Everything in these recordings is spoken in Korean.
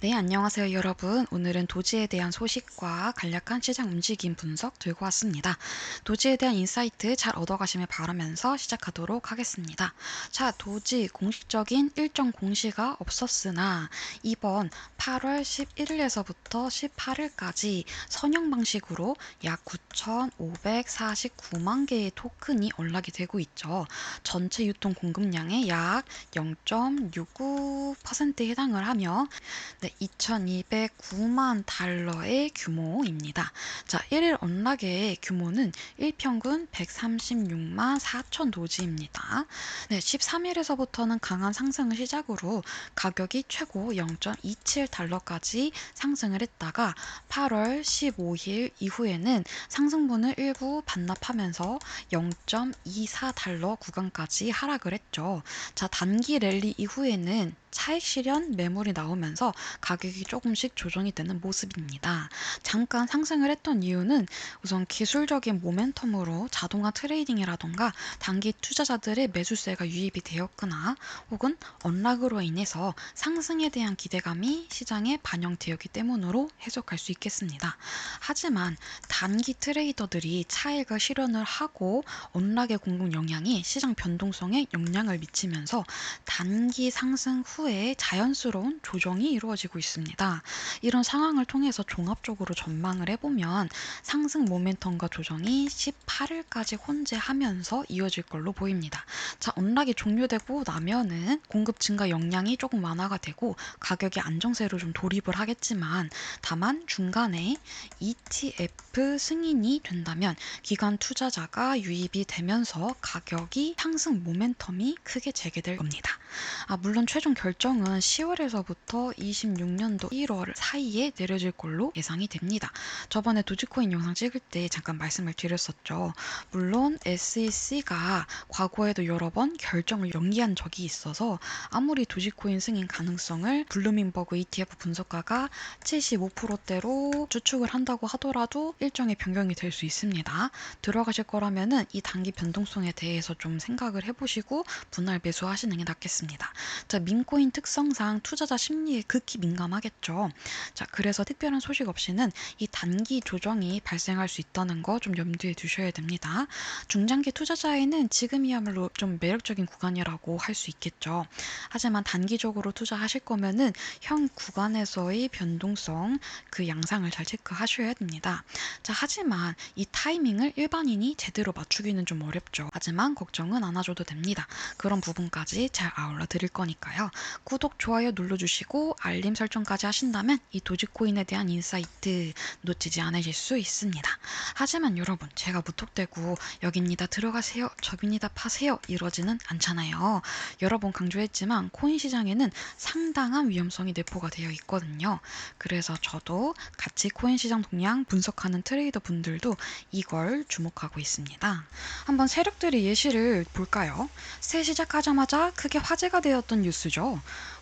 네, 안녕하세요, 여러분. 오늘은 도지에 대한 소식과 간략한 시장 움직임 분석 들고 왔습니다. 도지에 대한 인사이트 잘 얻어가시길 바라면서 시작하도록 하겠습니다. 자, 도지 공식적인 일정 공시가 없었으나 이번 8월 11일에서부터 18일까지 선형 방식으로 약 9,549만 개의 토큰이 언락이 되고 있죠. 전체 유통 공급량의 약 0.69%에 해당을 하며 네, 2,209만 달러의 규모입니다. 자, 1일 언락의 규모는 1평균 136만 4천 도지입니다. 네, 13일에서부터는 강한 상승을 시작으로 가격이 최고 0.27달러까지 상승을 했다가 8월 15일 이후에는 상승분을 일부 반납하면서 0.24달러 구간까지 하락을 했죠. 자, 단기 랠리 이후에는 차익 실현 매물이 나오면서 가격이 조금씩 조정이 되는 모습입니다. 잠깐 상승을 했던 이유는 우선 기술적인 모멘텀으로 자동화 트레이딩이라던가 단기 투자자들의 매수세가 유입이 되었거나 혹은 언락으로 인해서 상승에 대한 기대감이 시장에 반영되었기 때문으로 해석할 수 있겠습니다. 하지만 단기 트레이더들이 차익을 실현을 하고 언락의 공급 영향이 시장 변동성에 영향을 미치면서 단기 상승 후 후에 자연스러운 조정이 이루어지고 있습니다. 이런 상황을 통해서 종합적으로 전망을 해보면 상승 모멘텀과 조정이 18일까지 혼재하면서 이어질 걸로 보입니다. 자, 언락이 종료되고 나면은 공급 증가 역량이 조금 완화가 되고 가격이 안정세로 좀 돌입을 하겠지만 다만 중간에 ETF 승인이 된다면 기관 투자자가 유입이 되면서 가격이 상승 모멘텀이 크게 재개될 겁니다. 아, 물론 최종 결 결정은 10월에서부터 26년도 1월 사이에 내려질 걸로 예상이 됩니다. 저번에 도지코인 영상 찍을 때 잠깐 말씀을 드렸었죠. 물론 SEC가 과거에도 여러 번 결정을 연기한 적이 있어서 아무리 도지코인 승인 가능성을 블루밍버그 ETF 분석가가 75%대로 추측을 한다고 하더라도 일정의 변경이 될 수 있습니다. 들어가실 거라면은 이 단기 변동성에 대해서 좀 생각을 해보시고 분할 매수하시는 게 낫겠습니다. 자, 민코 인 코인 특성상 투자자 심리에 극히 민감하겠죠. 자, 그래서 특별한 소식 없이는 이 단기 조정이 발생할 수 있다는 거 좀 염두에 두셔야 됩니다. 중장기 투자자에는 지금이야말로 좀 매력적인 구간이라고 할 수 있겠죠. 하지만 단기적으로 투자하실 거면은 현 구간에서의 변동성 그 양상을 잘 체크하셔야 됩니다. 자, 하지만 이 타이밍을 일반인이 제대로 맞추기는 좀 어렵죠. 하지만 걱정은 안 하셔도 됩니다. 그런 부분까지 잘 아울러 드릴 거니까요. 구독, 좋아요 눌러주시고 알림 설정까지 하신다면 이 도지코인에 대한 인사이트 놓치지 않으실 수 있습니다. 하지만 여러분 제가 무턱대고 여기입니다 들어가세요 저입니다 파세요 이러지는 않잖아요. 여러 번 강조했지만 코인 시장에는 상당한 위험성이 내포가 되어 있거든요. 그래서 저도 같이 코인 시장 동향 분석하는 트레이더 분들도 이걸 주목하고 있습니다. 한번 세력들의 예시를 볼까요? 새 시작하자마자 크게 화제가 되었던 뉴스죠.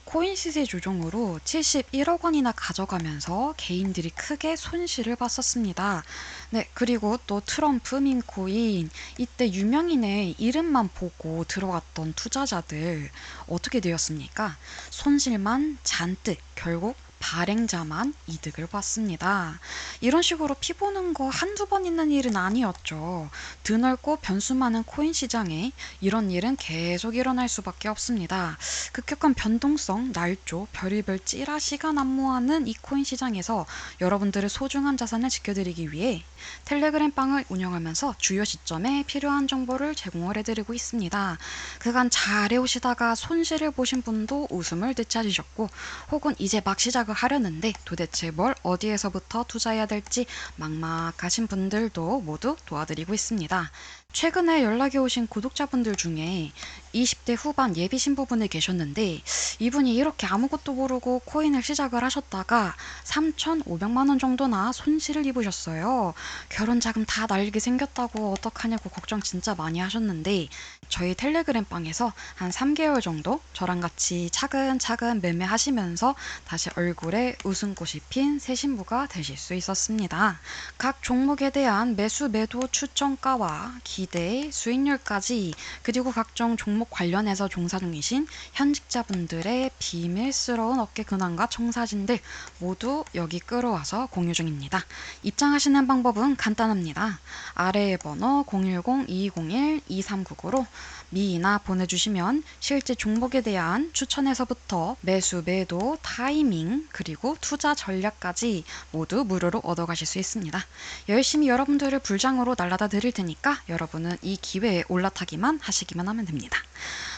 코인 시세 조정으로 71억 원이나 가져가면서 개인들이 크게 손실을 봤었습니다. 네, 그리고 또 트럼프 민코인 이때 유명인의 이름만 보고 들어갔던 투자자들 어떻게 되었습니까? 손실만 잔뜩 결국 발행자만 이득을 봤습니다. 이런 식으로 피 보는 거 한두 번 있는 일은 아니었죠. 드넓고 변수 많은 코인 시장에 이런 일은 계속 일어날 수밖에 없습니다. 급격한 변동성, 날조, 별의별 찌라시가 난무하는 이 코인 시장에서 여러분들의 소중한 자산을 지켜드리기 위해 텔레그램 방을 운영하면서 주요 시점에 필요한 정보를 제공을 해드리고 있습니다. 그간 잘 해오시다가 손실을 보신 분도 웃음을 되찾으셨고 혹은 이제 막 시작을 하려는데 도대체 뭘 어디에서부터 투자해야 될지 막막하신 분들도 모두 도와드리고 있습니다. 최근에 연락이 오신 구독자분들 중에 20대 후반 예비 신부분이 계셨는데 이분이 이렇게 아무것도 모르고 코인을 시작을 하셨다가 3,500만 원 정도나 손실을 입으셨어요. 결혼 자금 다 날리게 생겼다고 어떡하냐고 걱정 진짜 많이 하셨는데 저희 텔레그램 방에서 한 3개월 정도 저랑 같이 차근차근 매매하시면서 다시 얼굴에 웃음꽃이 핀 새 신부가 되실 수 있었습니다. 각 종목에 대한 매수 매도 추천가와 기 기대, 수익률까지 그리고 각종 종목 관련해서 종사 중이신 현직자분들의 비밀스러운 어깨 근황과 청사진들 모두 여기 끌어와서 공유 중입니다. 입장하시는 방법은 간단합니다. 아래의 번호 010-2201-2399로 미이나 보내주시면 실제 종목에 대한 추천에서부터 매수, 매도, 타이밍, 그리고 투자 전략까지 모두 무료로 얻어가실 수 있습니다. 열심히 여러분들을 불장으로 날라다 드릴 테니까 여러분 은 이 기회에 올라타기만 하시기만 하면 됩니다.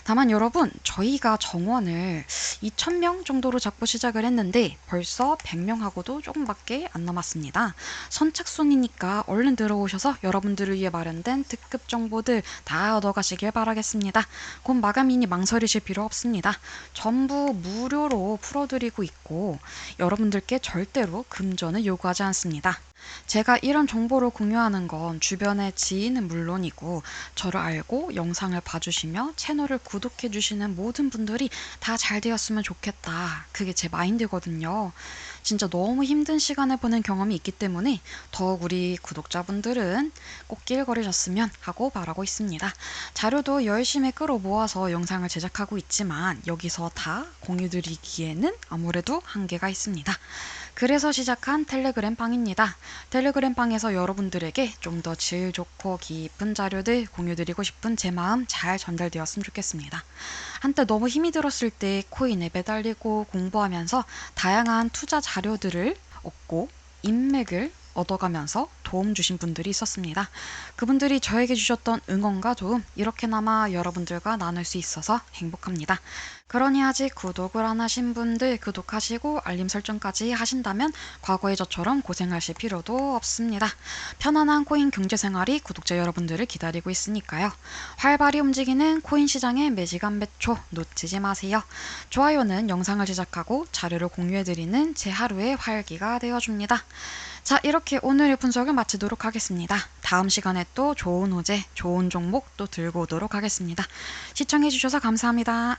다만 여러분, 저희가 정원을 2,000명 정도로 잡고 시작을 했는데 벌써 100명하고도 조금밖에 안 남았습니다. 선착순이니까 얼른 들어오셔서 여러분들을 위해 마련된 특급 정보들 다 얻어가시길 바라겠습니다. 곧 마감이니 망설이실 필요 없습니다. 전부 무료로 풀어드리고 있고 여러분들께 절대로 금전을 요구하지 않습니다. 제가 이런 정보를 공유하는 건 주변의 지인은 물론이고 저를 알고 영상을 봐주시며 채널을 구독해주시는 모든 분들이 다 잘 되었으면 좋겠다. 그게 제 마인드거든요. 진짜 너무 힘든 시간을 보낸 경험이 있기 때문에 더욱 우리 구독자분들은 꽃길 걸으셨으면 하고 바라고 있습니다. 자료도 열심히 끌어모아서 영상을 제작하고 있지만 여기서 다 공유드리기에는 아무래도 한계가 있습니다. 그래서 시작한 텔레그램 방입니다. 텔레그램 방에서 여러분들에게 좀 더 질 좋고 깊은 자료들 공유드리고 싶은 제 마음 잘 전달되었으면 좋겠습니다. 한때 너무 힘이 들었을 때 코인에 매달리고 공부하면서 다양한 투자 자료들을 얻고 인맥을 얻어가면서 도움 주신 분들이 있었습니다. 그분들이 저에게 주셨던 응원과 도움 이렇게나마 여러분들과 나눌 수 있어서 행복합니다. 그러니 아직 구독을 안 하신 분들 구독하시고 알림 설정까지 하신다면 과거의 저처럼 고생하실 필요도 없습니다. 편안한 코인 경제 생활이 구독자 여러분들을 기다리고 있으니까요. 활발히 움직이는 코인 시장의 매지간 매초 놓치지 마세요. 좋아요는 영상을 제작하고 자료를 공유해드리는 제 하루의 활기가 되어줍니다. 자, 이렇게 오늘의 분석을 마치도록 하겠습니다. 다음 시간에 또 좋은 호재, 좋은 종목 또 들고 오도록 하겠습니다. 시청해주셔서 감사합니다.